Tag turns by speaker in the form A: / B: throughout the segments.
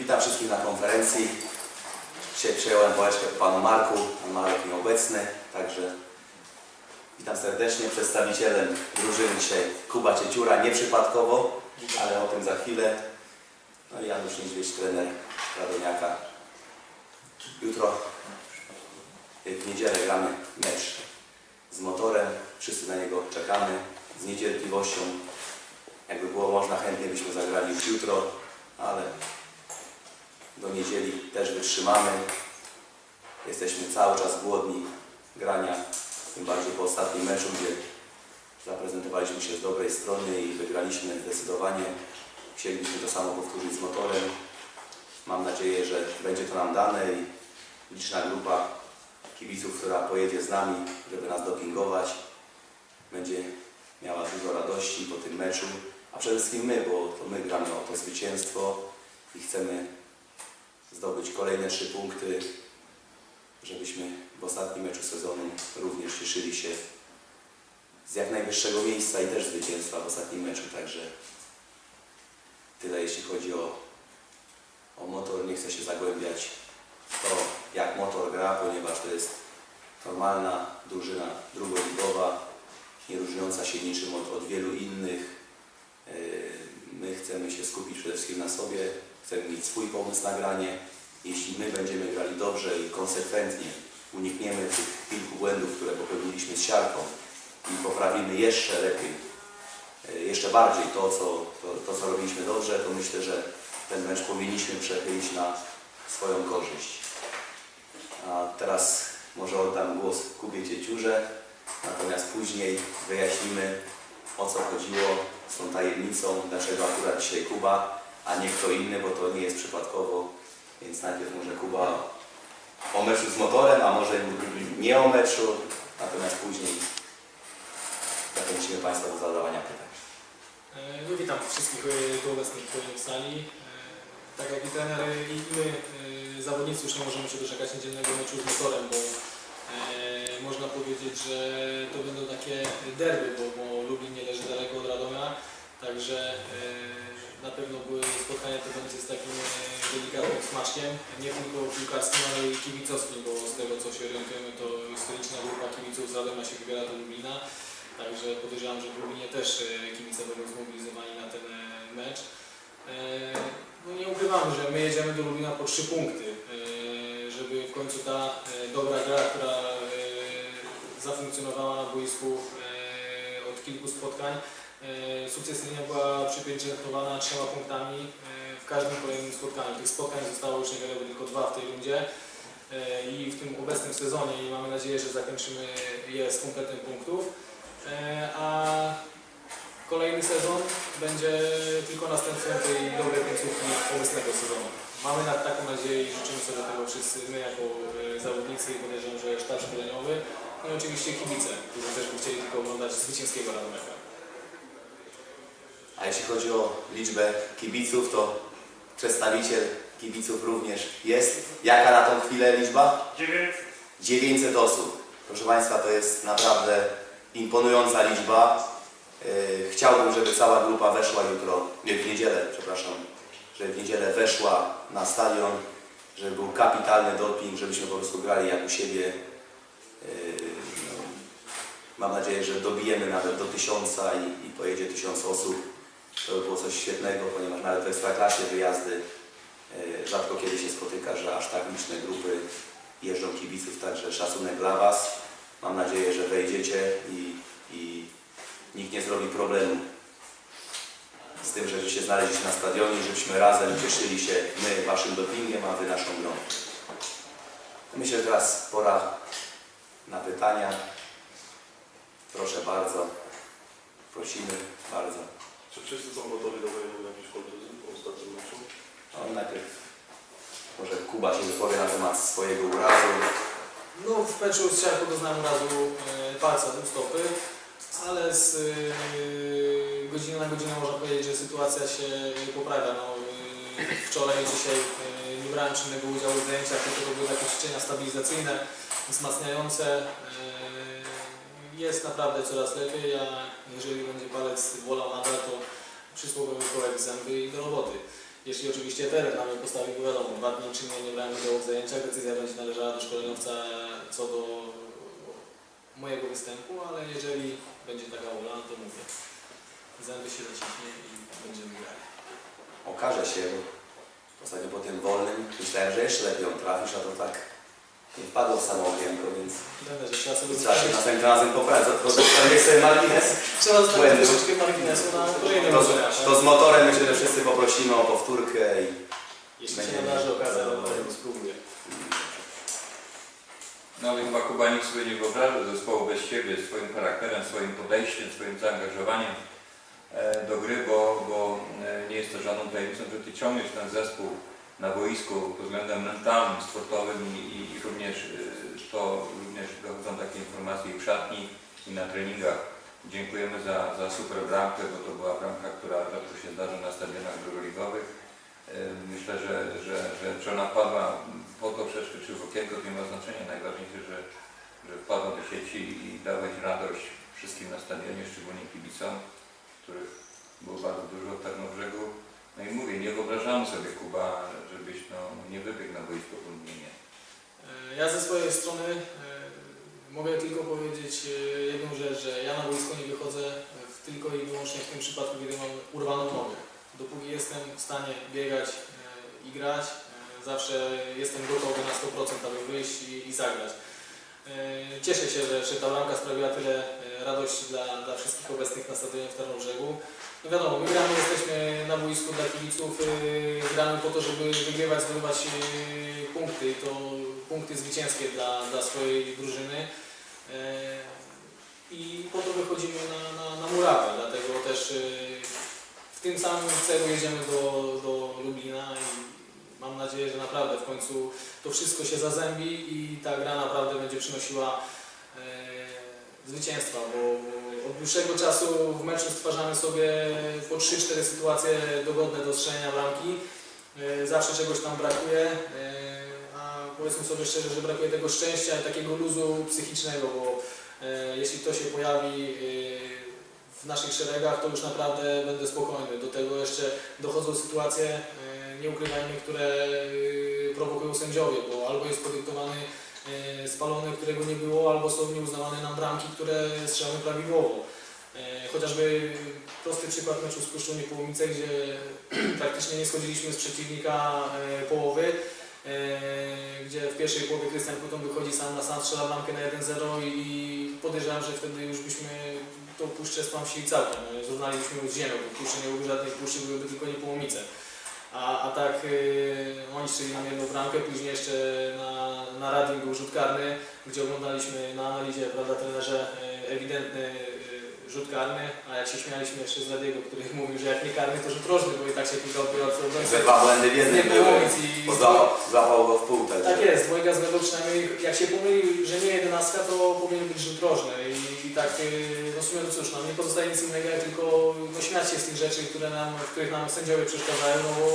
A: Witam wszystkich na konferencji. Dzisiaj przejąłem pałeczkę panu Marku, pan Marek nieobecny, także witam serdecznie. Przedstawicielem drużyny dzisiaj Kuba Cieciura, nieprzypadkowo, ale o tym za chwilę. No i Janusz Niedźwiedź, trener Radomiaka. Jutro, w niedzielę gramy mecz z motorem. Wszyscy na niego czekamy z niecierpliwością. Jakby było można, chętnie byśmy zagrali już jutro, ale do niedzieli też wytrzymamy. Jesteśmy cały czas głodni grania, tym bardziej po ostatnim meczu, gdzie zaprezentowaliśmy się z dobrej strony i wygraliśmy zdecydowanie. Chcielibyśmy to samo powtórzyć z motorem. Mam nadzieję, że będzie to nam dane i liczna grupa kibiców, która pojedzie z nami, żeby nas dopingować, będzie miała dużo radości po tym meczu, a przede wszystkim my, bo to my gramy o to zwycięstwo i chcemy zdobyć kolejne trzy punkty, żebyśmy w ostatnim meczu sezonu również cieszyli się z jak najwyższego miejsca i też zwycięstwa w ostatnim meczu. Także tyle jeśli chodzi o, o motor. Nie chcę się zagłębiać w to, jak motor gra, ponieważ to jest normalna drużyna drugoligowa, nie różniąca się niczym od, od wielu innych. Yy, My chcemy się skupić przede wszystkim na sobie, chcemy mieć swój pomysł na granie. Jeśli my będziemy grali dobrze i konsekwentnie, unikniemy tych kilku błędów, które popełniliśmy z siarką i poprawimy jeszcze lepiej, yy, jeszcze bardziej to, co, to, to, co robiliśmy dobrze, to myślę, że ten mecz powinniśmy przechylić na swoją korzyść. A teraz może oddam głos Kubie Cieciurze, natomiast później wyjaśnimy o co chodziło z tą tajemnicą, dlaczego akurat dzisiaj Kuba, a nie kto inny, bo to nie jest przypadkowo. Więc najpierw może Kuba o meczu z motorem, a może nie o meczu, natomiast później zachęcimy Państwa do zadawania pytań.
B: E, No, witam wszystkich e, tu obecnych e, w sali. Tak jak i trener i my, zawodnicy już nie możemy się doczekać niedzielnego meczu z motorem, bo można powiedzieć, że to będą takie derby, bo, bo Lublin nie leży daleko od Radomia, także na pewno były spotkanie to będzie z takim e, delikatnym smaczkiem, nie tylko piłkarskim, ale i kibicowskim, bo z tego co się orientujemy to historyczna grupa kibiców z Radomia się wybiera do Lublina. Także podejrzewam, że w Lublinie też e, kibice będą zmobilizowani na ten e, mecz. No nie ukrywamy, że my jedziemy do Lublina po trzy punkty, żeby w końcu ta dobra gra, która zafunkcjonowała na boisku od kilku spotkań, e, sukcesyjnie była przypieczętowana trzema punktami e, w każdym kolejnym spotkaniu. Tych spotkań zostało już niewiele, bo tylko dwa w tej rundzie e, i w tym obecnym sezonie i mamy nadzieję, że zakończymy je z kompletem punktów. A kolejny sezon będzie tylko następstwem tej dobrej końcówki obecnego sezonu. Mamy na taką nadzieję i życzymy sobie tego wszyscy, my jako zawodnicy i podejrzewam, że sztab szkoleniowy, no i oczywiście kibice, którzy też by chcieli tylko oglądać zwycięskiego Radomeka.
A: A jeśli chodzi o liczbę kibiców, to przedstawiciel kibiców również jest. Jaka na tą chwilę liczba? 900 osób. Proszę Państwa, to jest naprawdę imponująca liczba. Yy, Chciałbym, żeby cała grupa weszła jutro, nie, w niedzielę, przepraszam, żeby w niedzielę weszła na stadion, żeby był kapitalny doping, żebyśmy po prostu grali jak u siebie. Yy, no, Mam nadzieję, że dobijemy nawet do tysiąca i, i pojedzie tysiąc osób. To by było coś świetnego, ponieważ nawet w Ekstraklasie wyjazdy yy, rzadko kiedy się spotyka, że aż tak liczne grupy jeżdżą kibiców, także szacunek dla Was. Mam nadzieję, że wejdziecie i, i nikt nie zrobi problemu z tym, że się znaleźliście na stadionie, żebyśmy razem cieszyli się my Waszym dopingiem, a Wy naszą grą. Myślę, że teraz pora na pytania. Proszę bardzo. Prosimy bardzo.
C: Czy wszyscy są gotowi do wojny na jakiś kontuzji po ostatnim meczu?
A: No, najpierw może Kuba się wypowie na temat swojego urazu.
B: No w meczu z Siarką doznałem razu e, palca u stopy, ale z e, godziny na godzinę można powiedzieć, że sytuacja się poprawia. No, e, wczoraj i dzisiaj e, nie brałem czynnego udziału w zajęciach, tylko to były takie ćwiczenia stabilizacyjne, wzmacniające. E, jest naprawdę coraz lepiej, a jeżeli będzie palec wolał nadal, to przysłowiowy kołek w zęby i do roboty. jeśli oczywiście teren nam nie postawi, bo wiadomo, dwa dni czy nie, nie brałem udziału w zajęciach, decyzja będzie należała do szkoleniowca co do mojego występu, ale jeżeli będzie taka wola, no to mówię, zęby się zaciśnie i będziemy grali.
A: Okaże się, ostatnio po tym wolnym myślałem, że jeszcze lepiej ją trafisz, a to tak nie wpadło w samo okienko, więc
B: Będę, że trzeba sobie
A: trzeba się następnym razem poprawić. Jest sobie margines.
B: trzeba zostawić troszeczkę marginesu na kolejne
A: To, to z motorem myślę, że wszyscy poprosimy o powtórkę i
B: Jeśli się
A: będziemy-
B: nadarzy okazja, to spróbuję.
D: No ale chyba Kuba nikt sobie nie wyobraża zespołu bez siebie, swoim charakterem, swoim podejściem, swoim zaangażowaniem e, do gry, bo, bo e, nie jest to żadną tajemnicą, że Ty ciągniesz ten zespół na boisku pod względem mentalnym, sportowym i, i, i również e, to również dochodzą takie informacje i w szatni i na treningach. Dziękujemy za, za super bramkę, bo to była bramka, która rzadko się zdarza na stadionach drugoligowych. E, Myślę, że, że, że czy ona wpadła po to troszeczkę, czy w okienko, to nie ma znaczenia. Najważniejsze, że, że wpadła do sieci i dałeś radość wszystkim na stadionie, szczególnie kibicom, których było bardzo dużo w Tarnobrzegu. No i mówię, nie wyobrażamy sobie, Kuba, żebyś no, nie wybiegł na boisko podmienienie.
B: E, Ja ze swojej strony e, mogę tylko powiedzieć e, jedną rzecz, że ja na boisko nie wychodzę tylko i wyłącznie w tym przypadku, kiedy mam urwaną nogę. Dopóki jestem w stanie biegać i grać, zawsze jestem gotowy na 100%, aby wyjść i zagrać. E, Cieszę się, że, że ta bramka sprawiła tyle e, radości dla, dla wszystkich obecnych na stadionie w Tarnobrzegu. No wiadomo, my gramy, jesteśmy na boisku dla kibiców, yy, gramy po to, żeby wygrywać, zdobywać punkty, to punkty zwycięskie dla, dla swojej drużyny. I po to wychodzimy na, na, na murawę, dlatego też w tym samym celu jedziemy do, do Lublina i mam nadzieję, że naprawdę w końcu to wszystko się zazębi i ta gra naprawdę będzie przynosiła yy, zwycięstwa, bo od dłuższego czasu w meczu stwarzamy sobie po 3-4 sytuacje dogodne do strzelenia bramki. Yy, Zawsze czegoś tam brakuje, yy, a powiedzmy sobie szczerze, że brakuje tego szczęścia i takiego luzu psychicznego, bo yy, jeśli to się pojawi yy, w naszych szeregach, to już naprawdę będę spokojny. Do tego jeszcze dochodzą sytuacje, yy, nie ukrywajmy, które yy, prowokują sędziowie, bo albo jest podyktowany e, spalony, którego nie było, albo są nieuznawane nam bramki, które strzelamy prawidłowo. E, Chociażby prosty przykład meczu z Puszczą Niepołomice, gdzie praktycznie nie schodziliśmy z przeciwnika e, połowy, e, gdzie w pierwszej połowie Krystian Kuton wychodzi sam na sam, strzela bramkę na 1-0 i podejrzewam, że wtedy już byśmy tą puszczę spamsili całkiem. Zrównalibyśmy z ziemią, bo puszczy nie byłoby żadnej puszczy, byłyby tylko Niepołomice. A, a tak yy, oni strzeli nam jedną bramkę, później jeszcze na, na radiu był rzut karny, gdzie oglądaliśmy na analizie, prawda, trenerze, yy, ewidentny rzut karny, a jak się śmialiśmy jeszcze z Radiego, który mówił, że jak nie karny, to rzut rożny, bo i tak się kilka odbiorców
A: że dwa błędy w jednym były.
B: Niepołomic i
A: Bo złapał, złapał go w pół.
B: tak
A: Także.
B: jest, dwojga z lewo przynajmniej, jak się pomyli, że nie jedenastka, to powinien być rzut rożny i, i tak, yy, no w sumie no cóż, nam nie pozostaje nic innego, jak tylko no, śmiać się z tych rzeczy, które nam, w których nam sędziowie przeszkadzają, no bo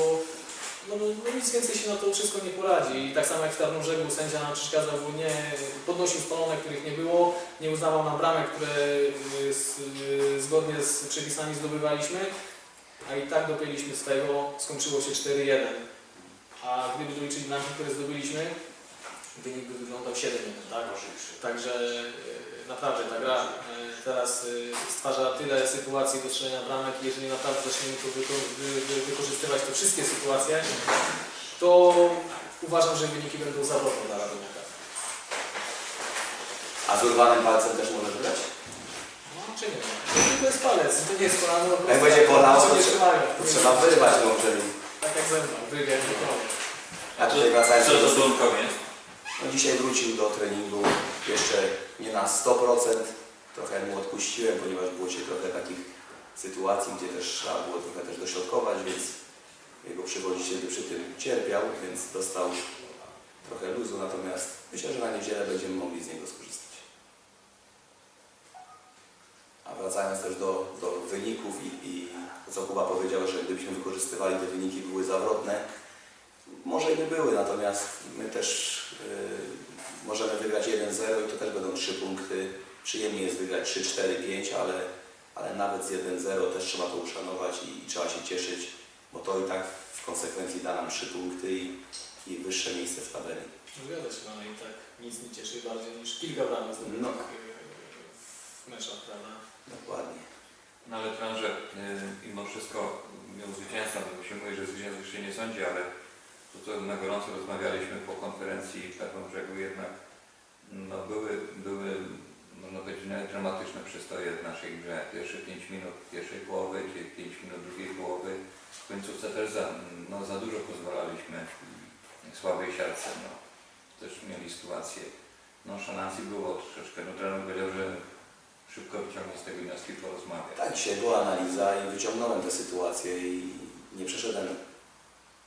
B: no, no, no nic więcej się na to wszystko nie poradzi. I tak samo jak w Tarnobrzegu sędzia nam przeszkadzał, nie podnosił spalone, których nie było, nie uznawał nam bramek, które yy, z, yy, zgodnie z przepisami zdobywaliśmy, a i tak dopięliśmy swego, skończyło się 4-1 a gdyby doliczyć bramki, które zdobyliśmy, wynik by wyglądał 7-1, tak? Także e, naprawdę ta gra teraz e, stwarza tyle sytuacji do strzelenia bramek i jeżeli naprawdę zaczniemy to wyko- wy- wy- wykorzystywać te wszystkie sytuacje, to uważam, że wyniki będą zawrotne dla Radomia.
A: A z urwanym palcem też możesz grać?
B: No czy nie? To tylko jest palec, to nie jest kolano. po
A: Jak
B: prostu
A: będzie bolało,
B: to
A: to. To trzeba wyrwać może.
B: Tak jak ze mną.
A: A tutaj wracając
D: Co
A: do
D: to?
A: No dzisiaj wrócił do treningu jeszcze nie na 100%. Trochę mu odpuściłem, ponieważ było się trochę takich sytuacji, gdzie też trzeba było trochę też dośrodkować, więc jego przewodniczył przy tym cierpiał, więc dostał trochę luzu, natomiast myślę, że na niedzielę będziemy mogli z niego skorzystać. A wracając też do, do wyników i, i co Kuba powiedział, że gdybyśmy wykorzystywali te wyniki, były zawrotne, może i by były, natomiast my też yy, możemy wygrać 1-0 i to też będą 3 punkty. Przyjemnie jest wygrać 3, 4, 5, ale, ale nawet z 1-0 też trzeba to uszanować i, i trzeba się cieszyć, bo to i tak w konsekwencji da nam trzy punkty i, i wyższe miejsce w tabeli.
B: Zgadza się, no i tak nic nie cieszy bardziej niż kilka bramek zdobytych
A: No.
B: yy, w meczach, prawda?
A: Dokładnie.
D: No ale trenerze, y, mimo wszystko, mimo zwycięstwa, bo się mówi, że zwycięstwo się nie sądzi, ale to co na gorąco rozmawialiśmy po konferencji w Tarnobrzegu jednak no, były, były można powiedzieć, nawet dramatyczne przystoje w naszej grze. Pierwsze 5 minut pierwszej połowy, 5 minut drugiej połowy. W końcówce też za, no, za dużo pozwalaliśmy słabej siatce. No. Też mieli sytuację. No szanacji było troszeczkę. No trener powiedział, że szybko wyciągnie z tego wnioski i porozmawia.
A: Tak, dzisiaj była analiza i wyciągnąłem tę sytuację i nie przeszedłem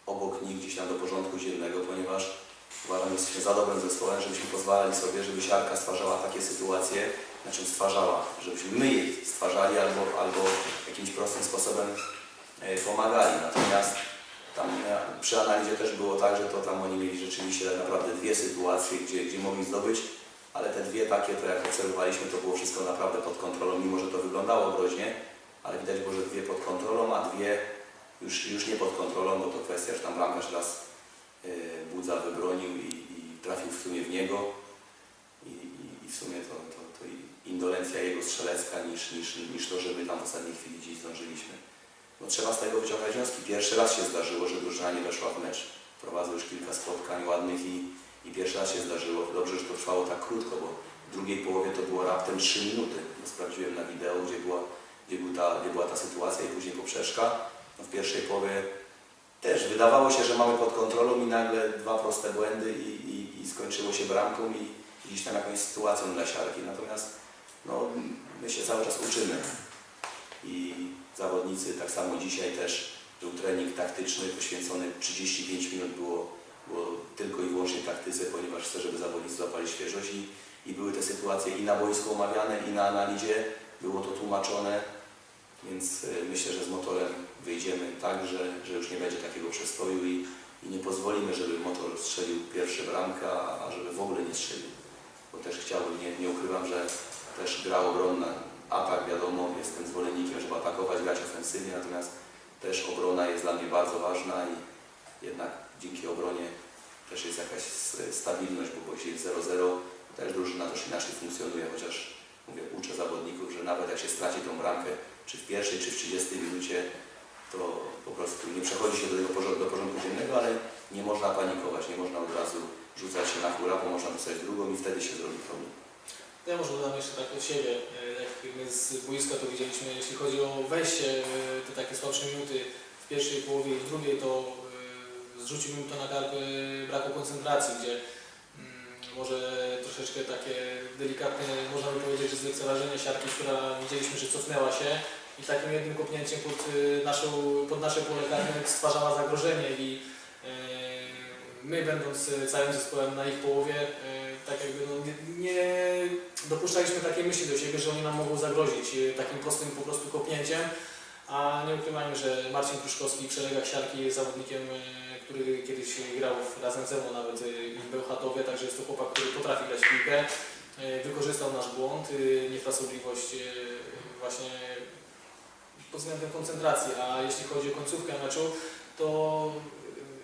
A: obok nich gdzieś tam do porządku dziennego, ponieważ uważam, że jesteśmy za dobrym zespołem, żebyśmy pozwalali sobie, żeby siarka stwarzała takie sytuacje, znaczy stwarzała, żebyśmy my jej stwarzali albo, albo jakimś prostym sposobem e, pomagali. Natomiast tam e, przy analizie też było tak, że to tam oni mieli rzeczywiście tak naprawdę dwie sytuacje, gdzie, gdzie mogli zdobyć, ale te dwie takie, to jak obserwowaliśmy, to było wszystko naprawdę pod kontrolą, mimo że to wyglądało groźnie, ale widać było, że dwie pod kontrolą, a dwie już, już nie pod kontrolą, bo to kwestia, że tam bramkarz raz Budza wybronił i, i trafił w sumie w niego i, i, i w sumie to, to, to indolencja jego strzelecka niż, niż, niż to, że my tam w ostatniej chwili gdzieś zdążyliśmy. No trzeba z tego wyciągać wnioski. Pierwszy raz się zdarzyło, że drużyna nie weszła w mecz. Prowadzę już kilka spotkań ładnych i, i pierwszy raz się zdarzyło. Dobrze, że to trwało tak krótko, bo w drugiej połowie to było raptem 3 minuty. No, sprawdziłem na wideo, gdzie była, gdzie, był ta, gdzie była ta sytuacja i później poprzeczka. No, w pierwszej połowie też wydawało się, że mamy pod kontrolą i nagle dwa proste błędy i, i, i skończyło się bramką i gdzieś tam jakąś sytuacją dla siarki. Natomiast no, my się cały czas uczymy i zawodnicy tak samo dzisiaj też był trening taktyczny poświęcony 35 minut było, było tylko i wyłącznie taktyce, ponieważ chcę, żeby zawodnicy złapali świeżość i, i były te sytuacje i na boisku omawiane i na analizie było to tłumaczone, więc y, myślę, że z motorem wyjdziemy tak, że, że już nie będzie takiego przestoju i, i nie pozwolimy, żeby motor strzelił pierwsze bramkę, a żeby w ogóle nie strzelił. Bo też chciałbym, nie, nie ukrywam, że też gra obronna, atak wiadomo, jestem zwolennikiem, żeby atakować, grać ofensywnie, natomiast też obrona jest dla mnie bardzo ważna i jednak dzięki obronie też jest jakaś stabilność, bo jeśli jest 0-0, też drużyna też inaczej funkcjonuje, chociaż mówię, uczę zawodników, że nawet jak się straci tą bramkę, czy w pierwszej, czy w 30 minucie, to po prostu nie przechodzi się do tego porządku, do porządku dziennego, ale nie można panikować, nie można od razu rzucać się na hura, bo można dostać drugą i wtedy się zrobi problem.
B: Ja może dodam jeszcze tak od siebie, e, jak my z boiska to widzieliśmy, jeśli chodzi o wejście, e, te takie słabsze minuty w pierwszej połowie i w drugiej, to e, zrzuciłbym to na kartę braku koncentracji, gdzie mm, może troszeczkę takie delikatne, można by powiedzieć, że zlekceważenie siarki, która widzieliśmy, że cofnęła się i takim jednym kopnięciem pod, e, naszą, pod nasze pole stwarzała zagrożenie i e, my będąc e, całym zespołem na ich połowie, tak jakby no, nie, nie dopuszczaliśmy takiej myśli do siebie, że oni nam mogą zagrozić takim prostym po prostu kopnięciem, a nie ukrywajmy, że Marcin Pruszkowski w szeregach siarki jest zawodnikiem, który kiedyś grał razem ze mną nawet w Bełchatowie, także jest to chłopak, który potrafi grać piłkę, wykorzystał nasz błąd, niefrasobliwość właśnie pod względem koncentracji, a jeśli chodzi o końcówkę meczu, to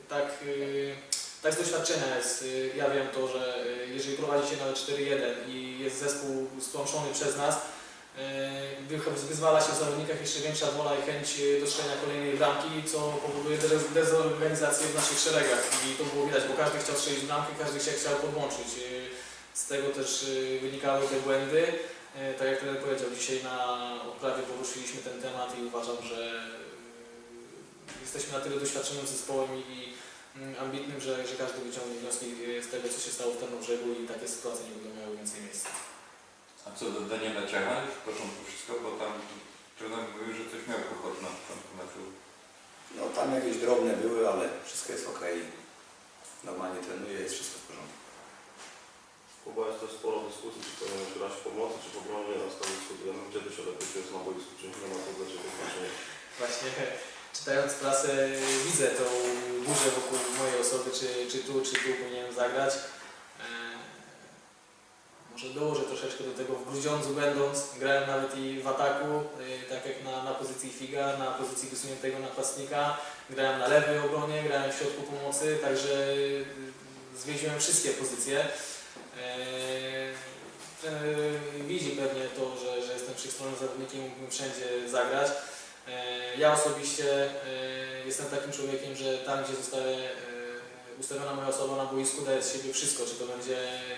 B: e, tak e, tak z doświadczenia jest. y, Ja wiem to, że y, jeżeli prowadzi się nawet 4-1 i jest zespół stłamszony przez nas, y, wy- wyzwala się w zawodnikach jeszcze większa wola i chęć y, do strzelenia kolejnej bramki, co powoduje dez- dezorganizację w naszych szeregach. I to było widać, bo każdy chciał strzelić bramkę, każdy się chciał podłączyć. Y, Z tego też y, wynikały te błędy. Y, Tak jak trener powiedział, dzisiaj na odprawie poruszyliśmy ten temat i uważam, że jesteśmy na tyle doświadczonym zespołem i mm, ambitnym, że, że każdy wyciągnie wnioski e, z tego, co się stało w Tarnobrzegu i takie sytuacje nie będą miały więcej miejsca.
D: A co do Daniela Czecha, w początku wszystko, bo tam trener mówił, że coś miał kłopot na początku meczu.
A: No tam jakieś drobne były, ale wszystko jest ok. Normalnie trenuję, jest wszystko w porządku.
C: Chyba jest też sporo dyskusji, czy powinien grać w pomocy, czy w obronie na stanowisku trenerów. Gdzie ty się lepiej czujesz na boisku, czy nie ma to dla Ciebie znaczenia?
B: Właśnie czytając prasę widzę tą burzę wokół mojej osoby, czy, czy tu, czy tu powinienem zagrać. E, może dołożę troszeczkę do tego w Grudziądzu będąc, grałem nawet i w ataku, e, tak jak na, na pozycji figa, na pozycji wysuniętego napastnika, grałem na lewej obronie, grałem w środku pomocy, także y, zwiedziłem wszystkie pozycje. Eee, Trener widzi pewnie to, że, że jestem wszechstronnym zawodnikiem, mógłbym wszędzie zagrać. Eee, Ja osobiście eee, jestem takim człowiekiem, że tam, gdzie zostaje ustawiona moja osoba na boisku, daję z siebie wszystko, czy to będzie,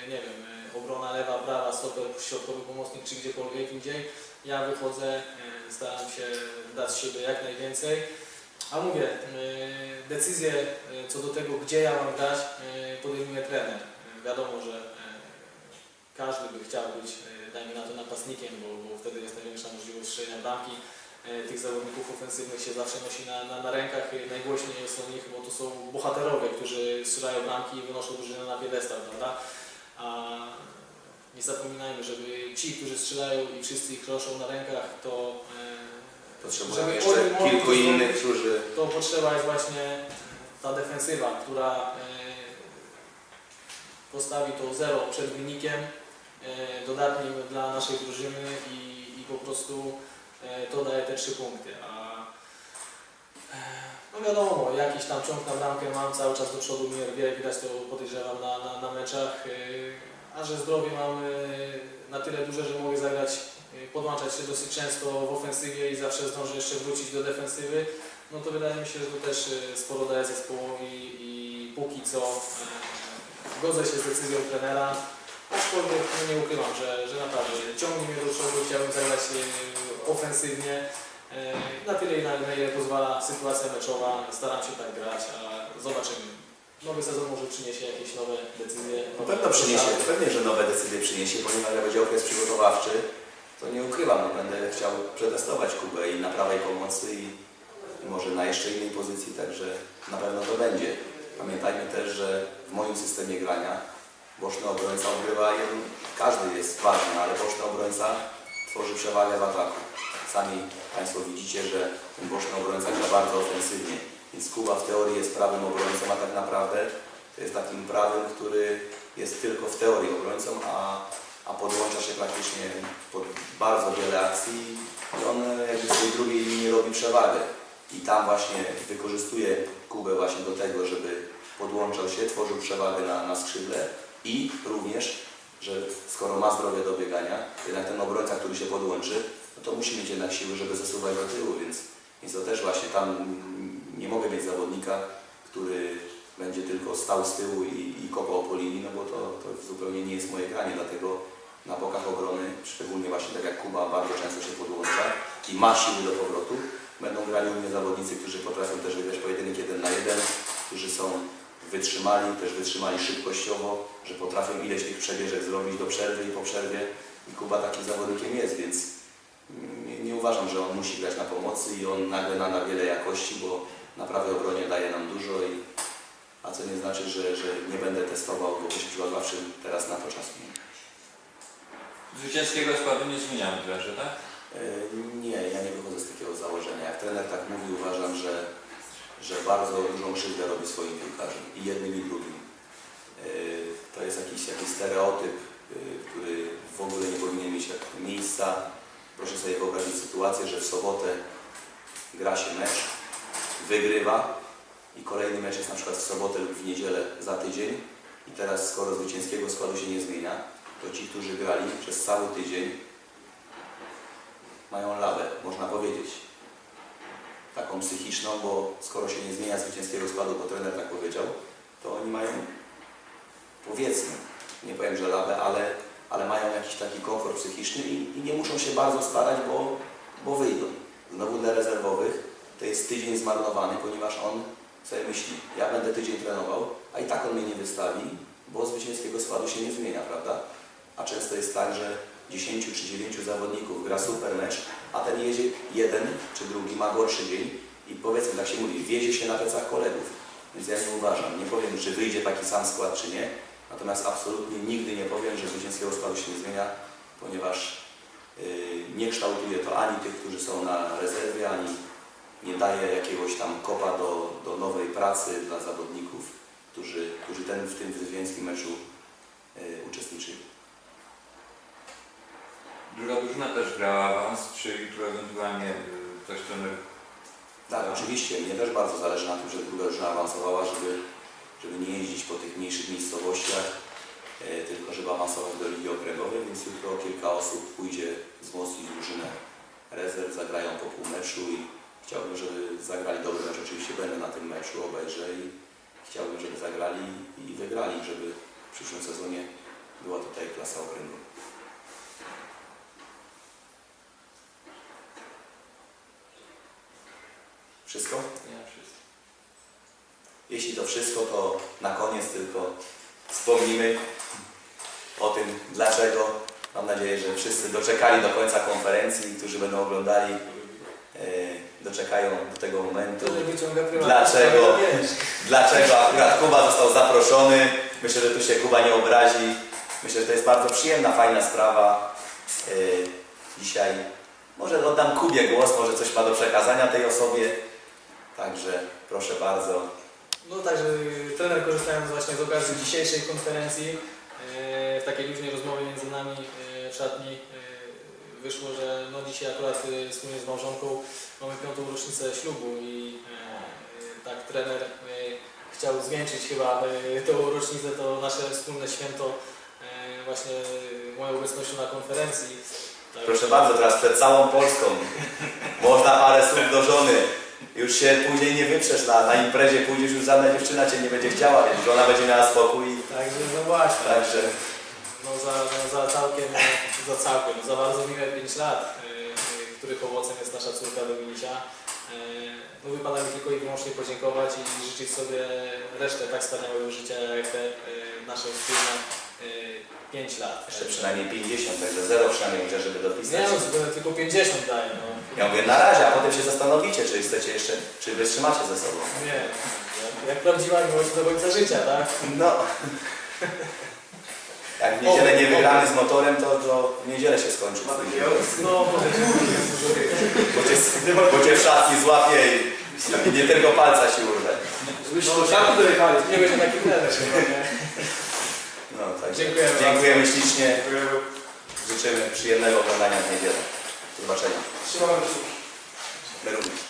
B: nie wiem, eee, obrona lewa, prawa, stoper, środkowy pomocnik, czy gdziekolwiek indziej. Ja wychodzę, eee, staram się dać z siebie jak najwięcej. A mówię, decyzję co do tego, gdzie ja mam grać, podejmuje trener. Wiadomo, że każdy by chciał być, eee, dajmy na to, napastnikiem, bo, bo wtedy jest największa możliwość strzelenia bramki. Eee, Tych zawodników ofensywnych się zawsze nosi na, na, na rękach. Najgłośniej jest o nich, bo to są bohaterowie, którzy strzelają bramki i wynoszą drużynę na piedestal, prawda? A nie zapominajmy, żeby ci, którzy strzelają i wszyscy ich noszą na rękach, to eee,
A: Potrzebujemy jeszcze kilku innych, którzy
B: to potrzeba jest właśnie ta defensywa, która e, postawi to zero przed wynikiem e, dodatnim dla naszej drużyny i, i po prostu e, to daje te trzy punkty. A e, no wiadomo, jakiś tam ciąg na bramkę mam, cały czas do przodu mi rwie, widać to podejrzewam na, na, na meczach, e, a że zdrowie mam e, na tyle duże, że mogę zagrać, e, podłączać się dosyć często w ofensywie i zawsze zdążę jeszcze wrócić do defensywy, no to wydaje mi się, że to też e, sporo daje zespołowi i póki co e, godzę się z decyzją trenera, aczkolwiek no nie ukrywam, że, że naprawdę ciągnie mnie do przodu, chciałbym zagrać e, ofensywnie, e, na tyle na, na ile pozwala sytuacja meczowa, staram się tak grać, a zobaczymy. Nowy sezon może przyniesie jakieś nowe decyzje.
A: Na pewno przyniesie, pewnie, że nowe decyzje przyniesie, ponieważ jak będzie okres przygotowawczy, to nie ukrywam, no będę chciał przetestować Kubę i na prawej pomocy i, i może na jeszcze innej pozycji, także na pewno to będzie. Pamiętajmy też, że w moim systemie grania boczny obrońca odgrywa jeden, każdy jest ważny, ale boczny obrońca tworzy przewagę w ataku. Sami Państwo widzicie, że ten boczny obrońca gra bardzo ofensywnie, więc Kuba w teorii jest prawym obrońcą, a tak naprawdę to jest takim prawym, który jest tylko w teorii obrońcą, a, a podłącza się praktycznie pod bardzo wiele akcji i on jakby z tej drugiej linii robi przewagę. I tam właśnie wykorzystuje Kubę właśnie do tego, żeby podłączał się, tworzył przewagę na, na skrzydle i również, że skoro ma zdrowie do biegania, jednak ten obrońca, który się podłączy, no to musi mieć jednak siły, żeby zasuwać do tyłu, więc, więc to też właśnie tam nie mogę mieć zawodnika, który będzie tylko stał z tyłu i, i kopał po linii, no bo to, to zupełnie nie jest moje granie, dlatego na bokach obrony, szczególnie właśnie tak jak Kuba bardzo często się podłącza i ma siły do powrotu, będą grali u mnie zawodnicy, którzy potrafią też wygrać pojedynek jeden na jeden, którzy są wytrzymali, też wytrzymali szybkościowo, że potrafią ileś tych przebieżek zrobić do przerwy i po przerwie i Kuba takim zawodnikiem jest, więc nie, nie uważam, że on musi grać na pomocy i on nagle nada wiele jakości, bo na prawej obronie daje nam dużo i a co nie znaczy, że, że nie będę testował w okresie przygotowawczym, teraz na to czas nie.
D: Zwycięskiego składu nie zmieniamy trenerze, tak?
A: E, Nie, ja nie wychodzę z takiego założenia. Jak trener tak mówi, uważam, że, że bardzo dużą krzywdę robi swoim piłkarzom i jednym i drugim. E, To jest jakiś, jakiś stereotyp, e, który w ogóle nie powinien mieć miejsca. Proszę sobie wyobrazić sytuację, że w sobotę gra się mecz, wygrywa i kolejny mecz jest na przykład w sobotę lub w niedzielę za tydzień i teraz skoro zwycięskiego składu się nie zmienia, to ci, którzy grali przez cały tydzień mają labę, można powiedzieć. Taką psychiczną, bo skoro się nie zmienia zwycięskiego składu, bo trener tak powiedział, to oni mają, powiedzmy, nie powiem, że labę, ale, ale mają jakiś taki komfort psychiczny i, i nie muszą się bardzo starać, bo, bo wyjdą. Znowu dla rezerwowych to jest tydzień zmarnowany, ponieważ on sobie myśli, ja będę tydzień trenował, a i tak on mnie nie wystawi, bo zwycięskiego składu się nie zmienia, prawda? A często jest tak, że 10 czy 9 zawodników gra super mecz, a ten jedzie jeden czy drugi ma gorszy dzień i powiedzmy, tak się mówi, wiezie się na plecach kolegów. Więc ja nie uważam, nie powiem, czy wyjdzie taki sam skład, czy nie, natomiast absolutnie nigdy nie powiem, że zwycięskiego składu się nie zmienia, ponieważ yy, nie kształtuje to ani tych, którzy są na rezerwie, ani nie daje jakiegoś tam kopa do, do nowej pracy dla zawodników, którzy, którzy ten, w tym zwycięskim meczu yy, uczestniczyli.
D: Druga drużyna też grała awans, czy jutro ewentualnie y, ktoś trener
A: Tak, oczywiście. Mnie też bardzo zależy na tym, żeby druga drużyna awansowała, żeby, żeby nie jeździć po tych mniejszych miejscowościach, e, tylko żeby awansować do Ligi Okręgowej, więc jutro kilka osób pójdzie wzmocnić drużynę rezerw, zagrają po pół meczu i chciałbym, żeby zagrali dobry mecz. Oczywiście będę na tym meczu, obejrzę i chciałbym, żeby zagrali i wygrali, żeby w przyszłym sezonie była tutaj klasa okręgowa. Wszystko?
D: Nie, wszyscy.
A: Jeśli to wszystko, to na koniec tylko wspomnimy o tym, dlaczego. Mam nadzieję, że wszyscy doczekali do końca konferencji, którzy będą oglądali, e, doczekają do tego momentu. Dlaczego? Dlaczego akurat Kuba został zaproszony? Myślę, że tu się Kuba nie obrazi. Myślę, że to jest bardzo przyjemna, fajna sprawa. E, Dzisiaj może oddam Kubie głos, może coś ma do przekazania tej osobie. Także proszę bardzo.
B: No także trener korzystając właśnie z okazji dzisiejszej konferencji y, w takiej luźnej rozmowie między nami y, w szatni y, wyszło, że no dzisiaj akurat wspólnie z małżonką mamy piątą rocznicę ślubu i tak trener chciał zwieńczyć chyba tą rocznicę, to nasze wspólne święto właśnie moją obecnością na konferencji.
A: Proszę bardzo, teraz przed całą Polską można parę słów do żony. Już się później nie wyprzesz na, na imprezie, pójdziesz już żadna dziewczyna Cię nie będzie chciała, więc żona będzie miała spokój.
B: Także no właśnie.
A: Także
B: No za, no za całkiem, za całkiem, za bardzo miłe 5 lat, y, y, których owocem jest nasza córka Dominisia. Y, No wypada mi tylko i wyłącznie podziękować i życzyć sobie resztę tak wspaniałego życia jak te y, nasze wspólne 5 lat.
A: jeszcze przynajmniej 50, także zero przynajmniej chociaż, żeby dopisać.
B: Nie no, zupełnie tylko 50 daję, no.
A: Ja mówię na razie, a potem się zastanowicie, czy chcecie jeszcze, czy wytrzymacie ze sobą.
B: Nie, jak, jak prawdziwa miłość do końca życia, tak?
A: No. Jak w niedzielę nie wygramy z motorem, to, to w niedzielę się skończy.
B: No, może
A: Bo cię, bo cię w szatni złapie i, i nie tylko palca się urwę.
B: no, nie będzie taki trener chyba, nie?
A: Także
B: Dziękujemy bardzo.
A: dziękujemy ślicznie. Życzymy przyjemnego oglądania w niedzielę. Do zobaczenia.
B: Trzymamy kciuki.
A: My również.